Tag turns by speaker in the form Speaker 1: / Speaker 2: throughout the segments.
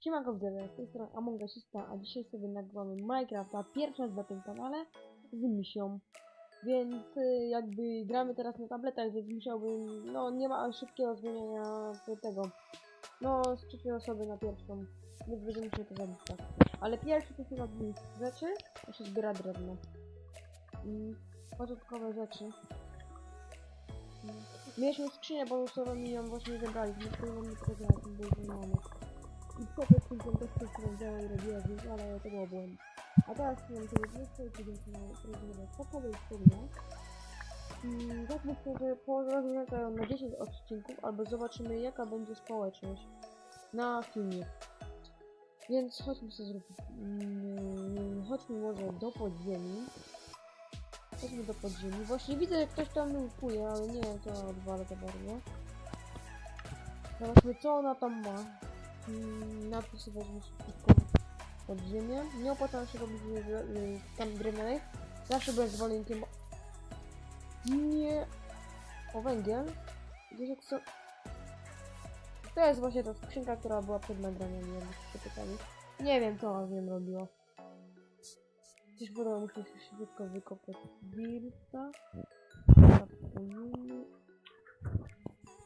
Speaker 1: Siemanko widzowie, z tej strony Among Usista, a dzisiaj sobie nagrywamy Minecrafta, pierwszy raz na tym kanale z misią. Więc y, jakby gramy teraz na tabletach, więc musiałbym, no nie ma szybkiego zmieniania tego, no z trzeciej osoby na pierwszą, więc będziemy musieli to zrobić tak. Ale pierwszy to chyba rzeczy, to się zbiera drewno. Mm, początkowe rzeczy. Mm. Mieliśmy skrzynię bonusową i ją właśnie zebraliśmy, którą nie powiedziałem, bo już mamy. I po prostu ten też coś rozdziała i nich, ale to było błąd. A teraz mam sobie 200 i pójdę na rozwiązać pokowej studia. Mm, tak myślę, że porozmawiamy to na 10 odcinków, albo zobaczymy jaka będzie społeczność na filmie. Więc chodźmy sobie zrobić. Mm, chodźmy może do podziemi. Chodźmy do podziemi. Właśnie widzę, że ktoś tam nurkuje, ale nie wiem co odwala to bardzo. Zobaczmy co ona tam ma. Mm, weźmy szybko pod ziemię. Nie opłaca się robić y, y, tam drewnianych. Zawsze byłem zwolennikiem. Nie. O węgiel. Jak co. To jest właśnie ta skrzynka, która była przed nagraniem, jakbyście pytali. Nie wiem, co ona z nią robiła. Gdzieś podoba muszę się szybko wykopać Birta.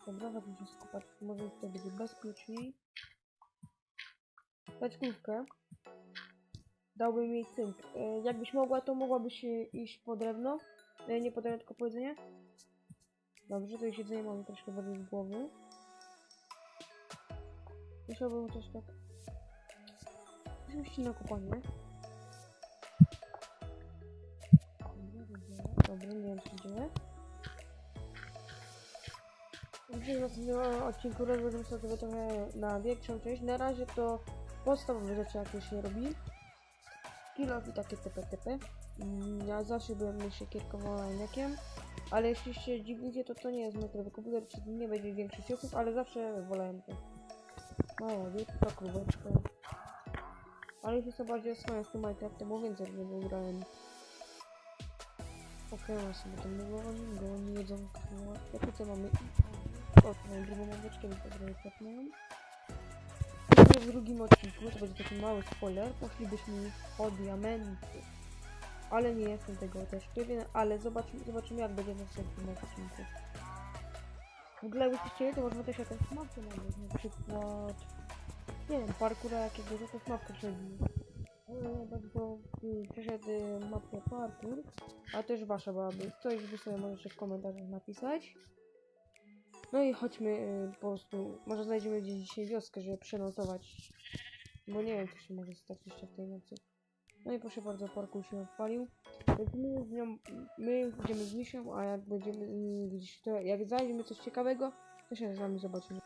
Speaker 1: Dobra, chodźmy się skupać. Może to będzie bezpieczniej. Paćkówkę. Dałbym jej cynk. E, jakbyś mogła, to mogłabyś iść po drewno. E, nie po drewno, tylko po jedzenie. Dobrze, to już jedzenie mamy troszkę bardziej z głowy. Musiałbym też tak... Oczywiście na kopanie. Dobra, nie wiem co dzieje. Dzisiaj w następnym odcinku rozłożymy sobie trochę na większą część. Na razie to podstawowe rzeczy jakie się robi. Kilof i takie tp tp. Mm, Ja zawsze byłem myślę kierkowalniakiem. Ale jeśli się dziwicie, to to nie jest metrowy komputer, czyli nie będzie większych ciuchów, ale zawsze wolałem to. Mała wielka króweczka. Ale jeśli sobie bardziej oswoję z tym Minecraftem, bo więcej w niego grałem. Okej, okay, sobie tam nie goni, goni, jedzonko. Jakie co mamy? O, drugą więc to trochę kapnąłem. W drugim odcinku, to będzie taki mały spoiler, poszlibyśmy po diamenty. Ale nie jestem tego też pewien, ale zobaczymy, zobaczymy jak będzie w następnym odcinku. W ogóle jakbyście chcieli, to można też jakąś mapkę na przykład... Nie wiem, parkura jakiegoś, jakąś mapkę. Ale bardzo y, przeszedł y, mapkę parkour, a też wasza byłaby. Coś wy sobie możecie w komentarzach napisać. No i chodźmy y, po prostu, może znajdziemy gdzieś dzisiaj wioskę, żeby przenocować. Bo nie wiem, co się może stać jeszcze w tej nocy. No i proszę bardzo, parkour się odpalił. My z nią, my idziemy z misią, a jak będziemy y, gdzieś to, jak znajdziemy coś ciekawego, to się z wami zobaczymy.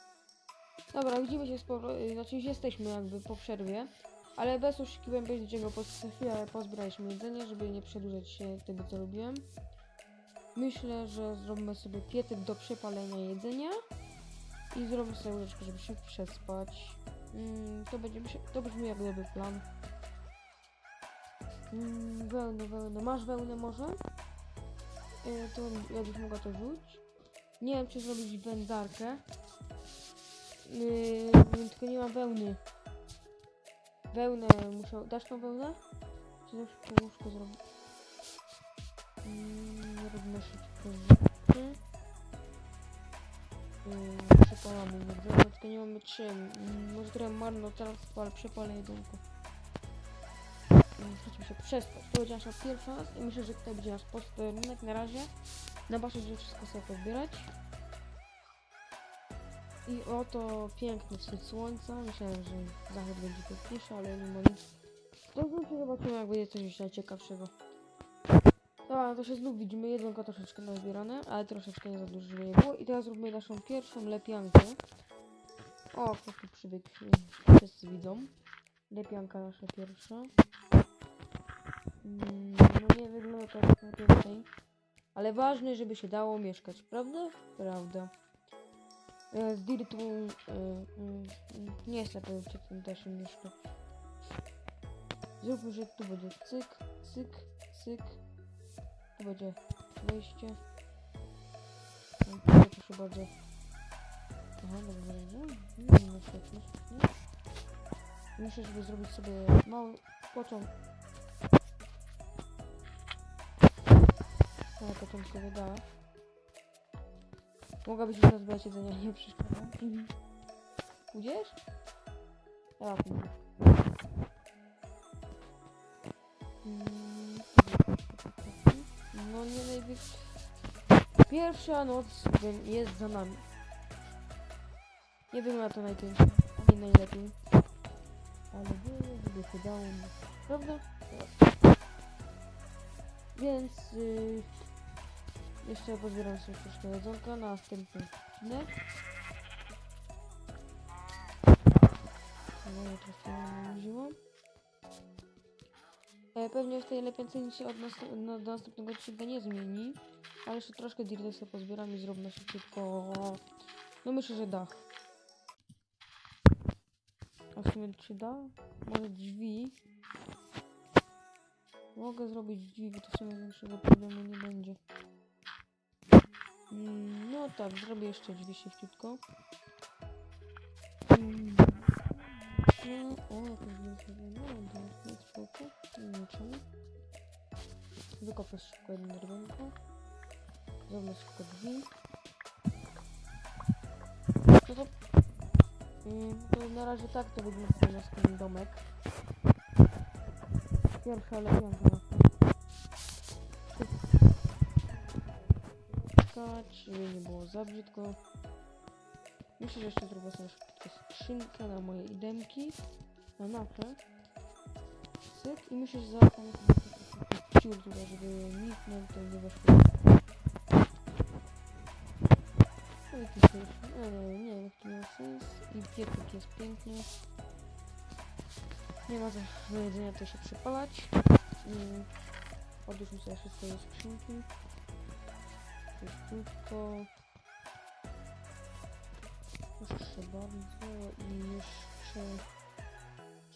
Speaker 1: Dobra, widzimy się z powrotem, znaczy już jesteśmy jakby po przerwie. Ale bez oszukiwań, bez niczego, po chwilę pozbieraliśmy jedzenie, żeby nie przedłużać się tego, co robiłem. Myślę, że zrobimy sobie piecyk do przepalenia jedzenia i zrobię sobie łyżeczkę, żeby się przespać. Mm, to, będzie, to brzmi jak dobry plan. Mm, wełnę, wełnę. Masz wełnę może? Yy, to jakbyś mogła to rzuć. Nie wiem, czy zrobić wędzarkę. Yy, tylko nie ma wełny. Wełnę muszę... Dasz tą wełnę? Czy szybko łóżko zrobić? Mm, szybko rzeczy. Yy, przepalamy jedzenie, tylko nie mamy czym. Mm, może trochę marnotrawstwo, ale przepalę jedzonko. Mm, Chodźmy się przespać. To będzie nasza pierwsza i myślę, że tutaj będzie nasz posterunek na razie. Na basie, żeby wszystko sobie pozbierać. I oto piękny wschód słońca. Myślałem, że zachód będzie piękniejszy, ale nie ma nic. To znów zobaczymy, jak będzie coś jeszcze ciekawszego. Dobra, to się znów widzimy. Jedzonko troszeczkę nazbierane, ale troszeczkę nie za dużo, nie było. I teraz zróbmy naszą pierwszą lepiankę. O, ktoś tu przybiegł. Wszyscy widzą. Lepianka nasza pierwsza. Mm, no nie wygląda to jak najpiękniej. Ale ważne, żeby się dało mieszkać, prawda? Prawda. E, Z Dirtu e, mm, nie pewien, czy tym da się mieszkać. Zróbmy, że tu będzie cyk, cyk, cyk. Tu będzie wejście. No, proszę bardzo. Aha, dobrze, dobrze. Mm, no świetnie, świetnie. Myślę, żeby zrobić sobie mały początek. Na początkowy dach. Mogłabyś już nazbierać jedzenia, nie przeszkadza. Pójdziesz? Ja pójdę. Mm, No nie najwyższy. Pierwsza noc jest za nami. Nie wygląda to najpiękniej, nie najlepiej. Ale było, żeby się dało, prawda? Więc y, jeszcze pozbieram sobie troszkę jedzonka na następny odcinek. No, troszkę namierzyłam. E, Pewnie w tej lepiance nic się od nas, no, do następnego odcinka nie zmieni. Ale jeszcze troszkę dirta sobie pozbieram i zrobię szybciutko. No myślę, że dach. A w sumie czy da? Może drzwi. Mogę zrobić drzwi, bo to w sumie większego problemu nie będzie. Mm, no tak, zrobię jeszcze drzwi szybciutko. O, drzwi zrobione. No, to jest spoko. Niczemu. Wykopię szybko jedno drewno. Zrobię szybko drzwi. No to, mm, to na razie tak to wygląda nasz ten domek. Pierwsza lepianka na Żeby nie było za brzydko. Myślę, że jeszcze zrobię sobie szybko skrzynkę na moje idemki. Na nasze. Syk i myślę, że zaraz tam jest ciur tutaj, żeby nikt nam tutaj nie weszło. No i tu już, nie, nie, nie wiem, to ma sens. I piecyk jest pięknie. Nie ma do jedzenia to się przypalać. Mm. Odłóżmy sobie wszystkie do skrzynki. Szybciutko. Jeszcze bardzo i jeszcze...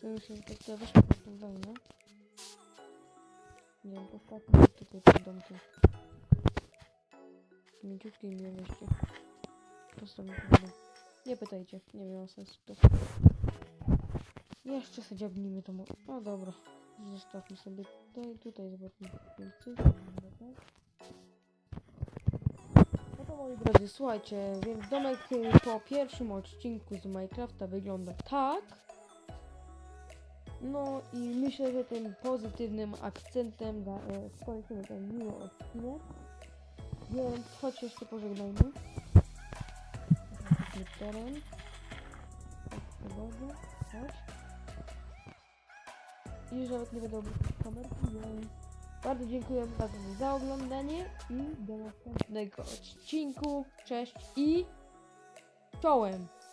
Speaker 1: Czuję się, że tak to weźmy po tą wełnę. Wiem, postawmy tutaj pod domkiem. Mięciutkie mi je weźcie. Postawmy pod dom. Nie pytajcie, nie miało sensu to. Jeszcze sobie dziabnijmy to mo- O dobra. Zostawmy sobie tutaj, tutaj zobaczmy więcej. Moi drodzy, słuchajcie, więc domek y, po pierwszym odcinku z Minecrafta wygląda tak. No i myślę, że tym pozytywnym akcentem da, e, skończymy ten miły odcinek. Więc chodź jeszcze pożegnajmy. Teren. Chodź. I nie będę obrócić kamerki, więc bardzo dziękuję za oglądanie i do następnego odcinku. Cześć i czołem!